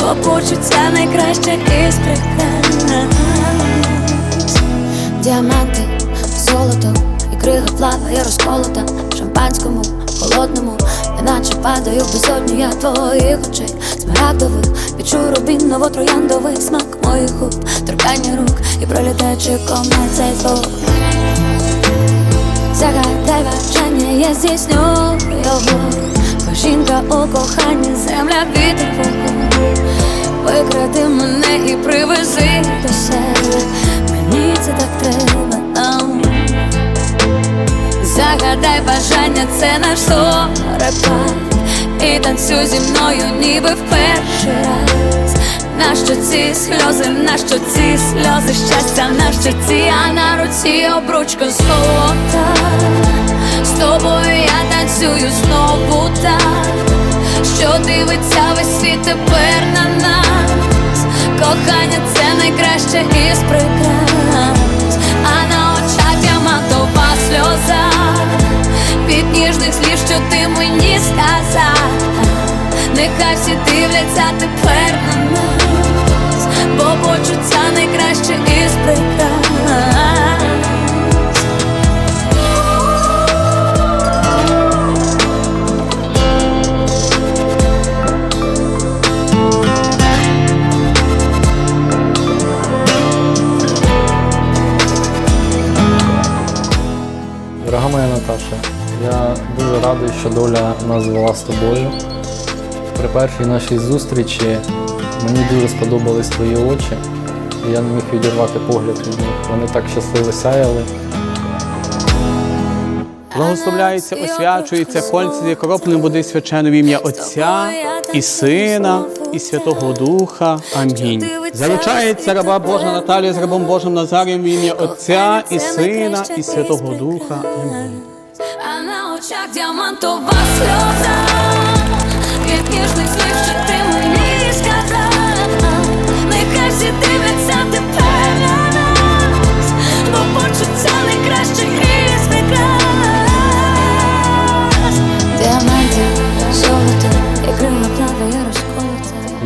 Бо почуття найкраще із прикрас Діаманти, золото крига плаває розколота В шампанському, холодному, неначе падаю в безодню я твоїх очей Смарагдових, відчую рубіново трояндовий смак моїх губ Торкання рук і пролітаючи комет цей звук. Загадай бажання, я здійсню його. Бо жінка у коханні, земля вітер вогонь Викради мене і привези до себе. Мені це так треба нам Загадай бажання, це наш зорепад І танцюй зі мною, ніби в перший раз. Нащо ці сльози, нащо ці сльози щастя на щоці, а на руці обручка золота. З тобою я танцюю знову так. Що дивиться весь світ тепер на Кохання це найкраще із прикрас. А на очах я матова сльоза Від ніжних слів, що ти мені сказав. Нехай всі дивляться тепер на нас Дорога моя Наташа, я дуже радий, що доля нас звела з тобою. При першій нашій зустрічі мені дуже сподобались твої очі, я не міг відірвати погляд від них. Вони так щасливо сяяли. Благословляється, освячується кольце кропленої води в ім'я Отця і Сина, і Святого Духа. Амінь. Заручається раба Божа Наталія з рабом Божим Назарієм в ім'я Отця і Сина, і Святого Духа. Амінь. А на очах діамантова сльоза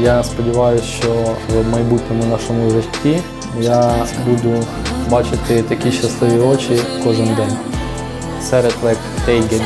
Я сподіваюся, що в майбутньому нашому житті я буду бачити такі щасливі очі кожен день. Серед like Take It